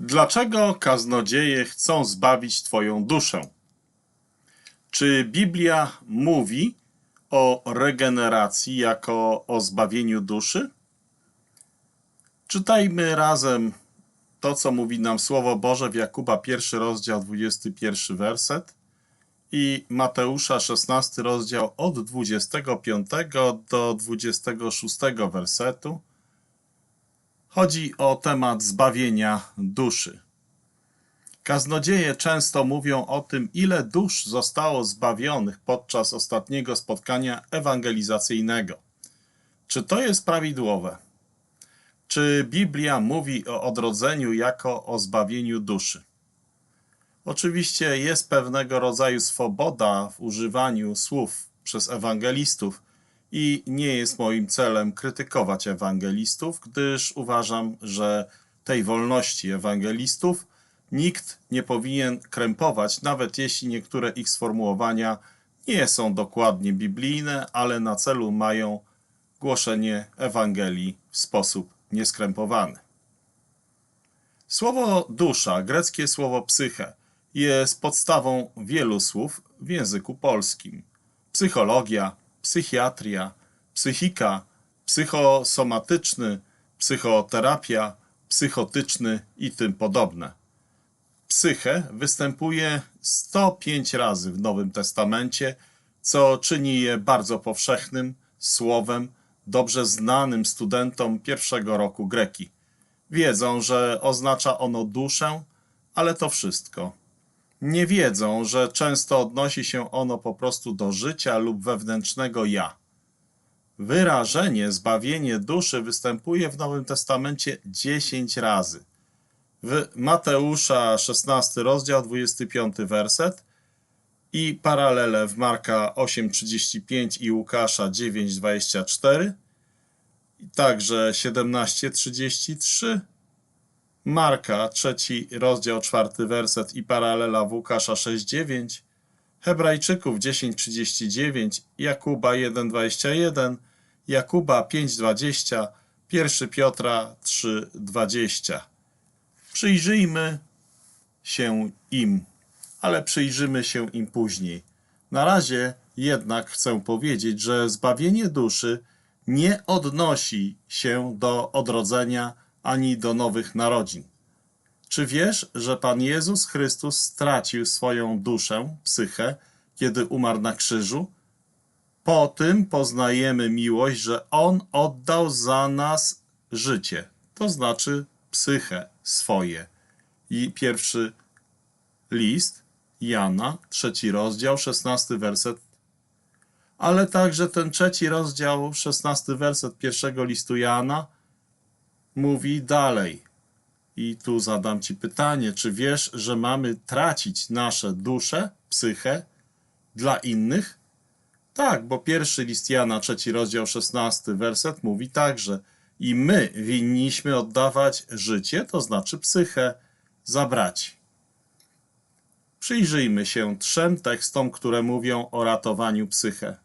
Dlaczego kaznodzieje chcą zbawić Twoją duszę? Czy Biblia mówi o regeneracji jako o zbawieniu duszy? Czytajmy razem to, co mówi nam Słowo Boże w Jakuba, pierwszy rozdział, 21 werset i Mateusza, 16 rozdział od 25 do 26 wersetu. Chodzi o temat zbawienia duszy. Kaznodzieje często mówią o tym, ile dusz zostało zbawionych podczas ostatniego spotkania ewangelizacyjnego. Czy to jest prawidłowe? Czy Biblia mówi o odrodzeniu jako o zbawieniu duszy? Oczywiście jest pewnego rodzaju swoboda w używaniu słów przez ewangelistów i nie jest moim celem krytykować ewangelistów, gdyż uważam, że tej wolności ewangelistów nikt nie powinien krępować, nawet jeśli niektóre ich sformułowania nie są dokładnie biblijne, ale na celu mają głoszenie Ewangelii w sposób nieskrępowany. Słowo dusza, greckie słowo psyche, jest podstawą wielu słów w języku polskim. Psychologia, psychiatria, psychika, psychosomatyczny, psychoterapia, psychotyczny i tym podobne. Psyche występuje 105 razy w Nowym Testamencie, co czyni je bardzo powszechnym słowem, dobrze znanym studentom pierwszego roku greki. Wiedzą, że oznacza ono duszę, ale to wszystko. Nie wiedzą, że często odnosi się ono po prostu do życia lub wewnętrznego ja. Wyrażenie zbawienie duszy występuje w Nowym Testamencie 10 razy. W Mateusza 16 rozdział 25 werset i paralele w Marka 8:35 i Łukasza 9:24, także 17:33, Marka 3 rozdział 4 werset i paralela Łukasza 6:9, Hebrajczyków 10:39, Jakuba 1:21, Jakuba 5:20, 1 Piotra 3:20. Przyjrzyjmy się im, ale przyjrzymy się im później. Na razie jednak chcę powiedzieć, że zbawienie duszy nie odnosi się do odrodzenia ani do nowych narodzin. Czy wiesz, że Pan Jezus Chrystus stracił swoją duszę, psychę, kiedy umarł na krzyżu? Po tym poznajemy miłość, że On oddał za nas życie, to znaczy psychę swoje. I pierwszy list Jana, trzeci rozdział, szesnasty werset. Ale także ten trzeci rozdział, szesnasty werset pierwszego listu Jana mówi dalej. I tu zadam Ci pytanie, czy wiesz, że mamy tracić nasze dusze, psychę dla innych? Tak, bo pierwszy list Jana, trzeci rozdział, szesnasty werset mówi także i my winniśmy oddawać życie, to znaczy psychę, za braci. Przyjrzyjmy się trzem tekstom, które mówią o ratowaniu psychę.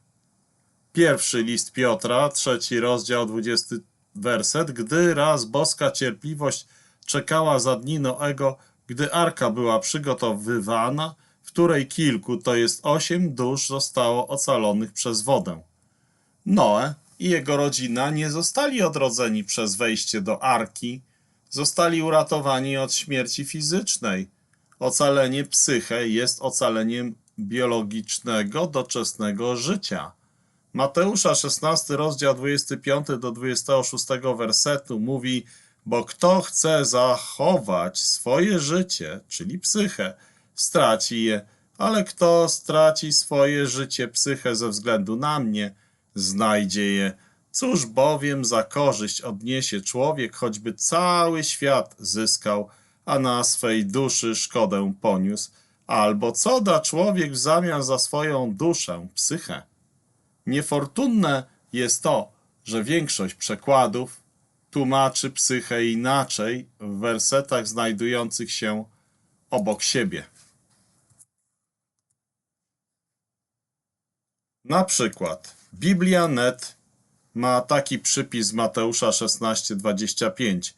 Pierwszy list Piotra, trzeci rozdział, dwudziesty werset. Gdy raz boska cierpliwość czekała za dni Noego, gdy arka była przygotowywana, w której kilku, to jest osiem dusz, zostało ocalonych przez wodę. Noe i jego rodzina nie zostali odrodzeni przez wejście do arki, zostali uratowani od śmierci fizycznej. Ocalenie psyche jest ocaleniem biologicznego, doczesnego życia. Mateusza 16, rozdział 25 do 26 wersetu mówi, bo kto chce zachować swoje życie, czyli psychę, straci je, ale kto straci swoje życie, psychę ze względu na mnie, znajdzie je. Cóż bowiem za korzyść odniesie człowiek, choćby cały świat zyskał, a na swej duszy szkodę poniósł? Albo co da człowiek w zamian za swoją duszę, psychę? Niefortunne jest to, że większość przekładów tłumaczy psychę inaczej w wersetach znajdujących się obok siebie. Na przykład Biblia.net ma taki przypis Mateusza 16:25.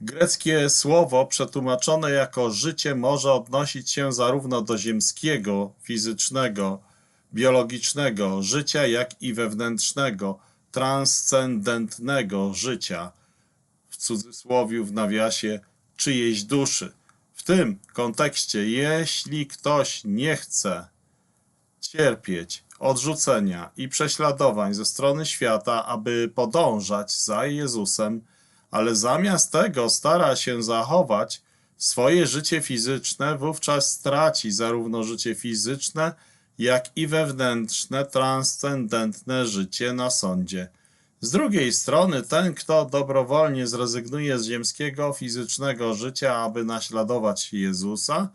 Greckie słowo przetłumaczone jako życie może odnosić się zarówno do ziemskiego, fizycznego, biologicznego życia, jak i wewnętrznego, transcendentnego życia, w cudzysłowie, w nawiasie, czyjejś duszy. W tym kontekście, jeśli ktoś nie chce cierpieć, odrzucenia i prześladowań ze strony świata, aby podążać za Jezusem, ale zamiast tego stara się zachować swoje życie fizyczne, wówczas straci zarówno życie fizyczne, jak i wewnętrzne, transcendentne życie na sądzie. Z drugiej strony, ten, kto dobrowolnie zrezygnuje z ziemskiego, fizycznego życia, aby naśladować Jezusa,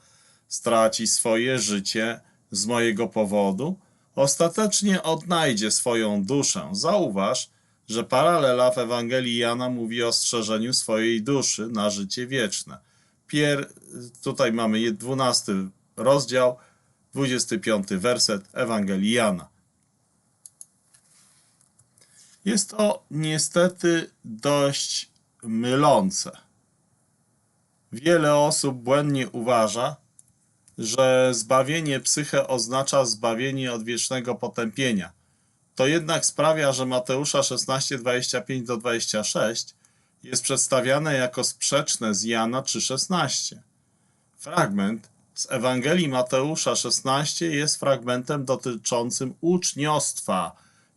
straci swoje życie z mojego powodu, ostatecznie odnajdzie swoją duszę. Zauważ, że paralela w Ewangelii Jana mówi o strzeżeniu swojej duszy na życie wieczne. Pier... Tutaj mamy 12 rozdział, 25 werset Ewangelii Jana. Jest to niestety dość mylące. Wiele osób błędnie uważa, że zbawienie psyche oznacza zbawienie od wiecznego potępienia. To jednak sprawia, że Mateusza 16, 25 do 26 jest przedstawiane jako sprzeczne z Jana 3,16. Fragment z Ewangelii Mateusza 16 jest fragmentem dotyczącym uczniostwa.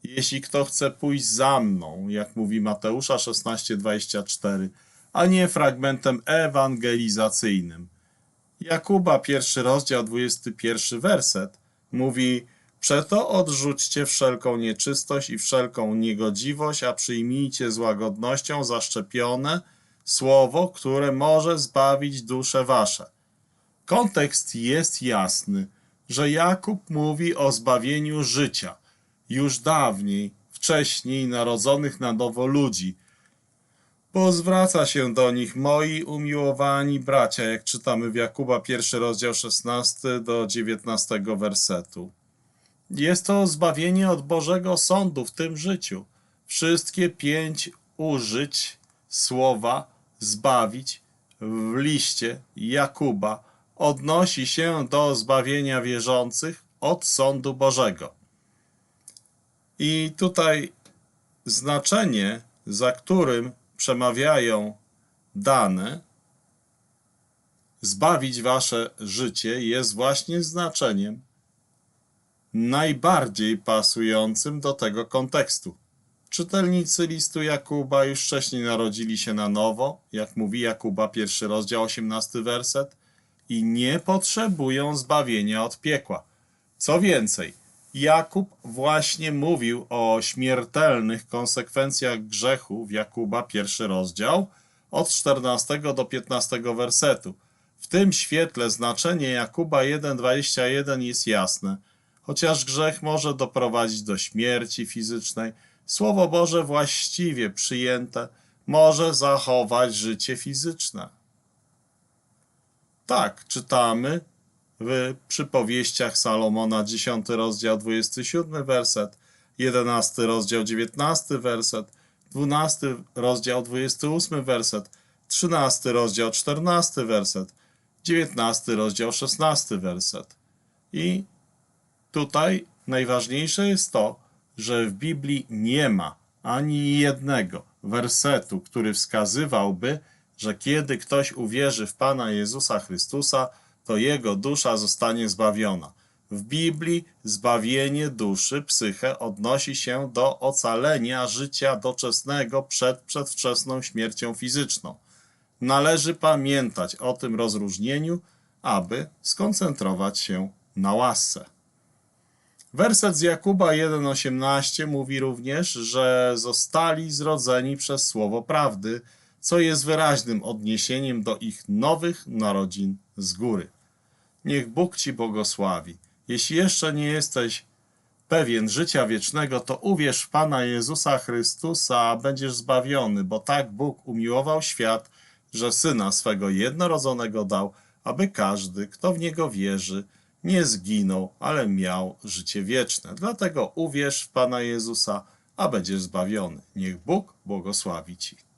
Jeśli kto chce pójść za mną, jak mówi Mateusza 16:24, a nie fragmentem ewangelizacyjnym. Jakuba, pierwszy rozdział, 21 werset mówi: Przeto odrzućcie wszelką nieczystość i wszelką niegodziwość, a przyjmijcie z łagodnością zaszczepione słowo, które może zbawić dusze wasze. Kontekst jest jasny, że Jakub mówi o zbawieniu życia już dawniej, wcześniej narodzonych na nowo ludzi, bo zwraca się do nich moi umiłowani bracia, jak czytamy w Jakuba pierwszy rozdział 16 do 19 wersetu. Jest to zbawienie od Bożego Sądu w tym życiu. Wszystkie pięć użyć słowa zbawić w liście Jakuba odnosi się do zbawienia wierzących od sądu Bożego. I tutaj znaczenie, za którym przemawiają dane, zbawić wasze życie, jest właśnie znaczeniem najbardziej pasującym do tego kontekstu. Czytelnicy listu Jakuba już wcześniej narodzili się na nowo, jak mówi Jakuba, pierwszy rozdział, 18 werset, i nie potrzebują zbawienia od piekła. Co więcej, Jakub właśnie mówił o śmiertelnych konsekwencjach grzechu w Jakuba, pierwszy rozdział, od 14 do 15 wersetu. W tym świetle znaczenie Jakuba 1,21 jest jasne. Chociaż grzech może doprowadzić do śmierci fizycznej, Słowo Boże właściwie przyjęte może zachować życie fizyczne. Tak, czytamy w przypowieściach Salomona, 10 rozdział, 27 werset, 11 rozdział, 19 werset, 12 rozdział, 28 werset, 13 rozdział, 14 werset, 19 rozdział, 16 werset. I tutaj najważniejsze jest to, że w Biblii nie ma ani jednego wersetu, który wskazywałby, że kiedy ktoś uwierzy w Pana Jezusa Chrystusa, to jego dusza zostanie zbawiona. W Biblii zbawienie duszy, psyche odnosi się do ocalenia życia doczesnego przed przedwczesną śmiercią fizyczną. Należy pamiętać o tym rozróżnieniu, aby skoncentrować się na łasce. Werset z Jakuba 1,18 mówi również, że zostali zrodzeni przez słowo prawdy, co jest wyraźnym odniesieniem do ich nowych narodzin z góry. Niech Bóg Ci błogosławi. Jeśli jeszcze nie jesteś pewien życia wiecznego, to uwierz w Pana Jezusa Chrystusa, a będziesz zbawiony, bo tak Bóg umiłował świat, że Syna swego jednorodzonego dał, aby każdy, kto w Niego wierzy, nie zginął, ale miał życie wieczne. Dlatego uwierz w Pana Jezusa, a będziesz zbawiony. Niech Bóg błogosławi Ci.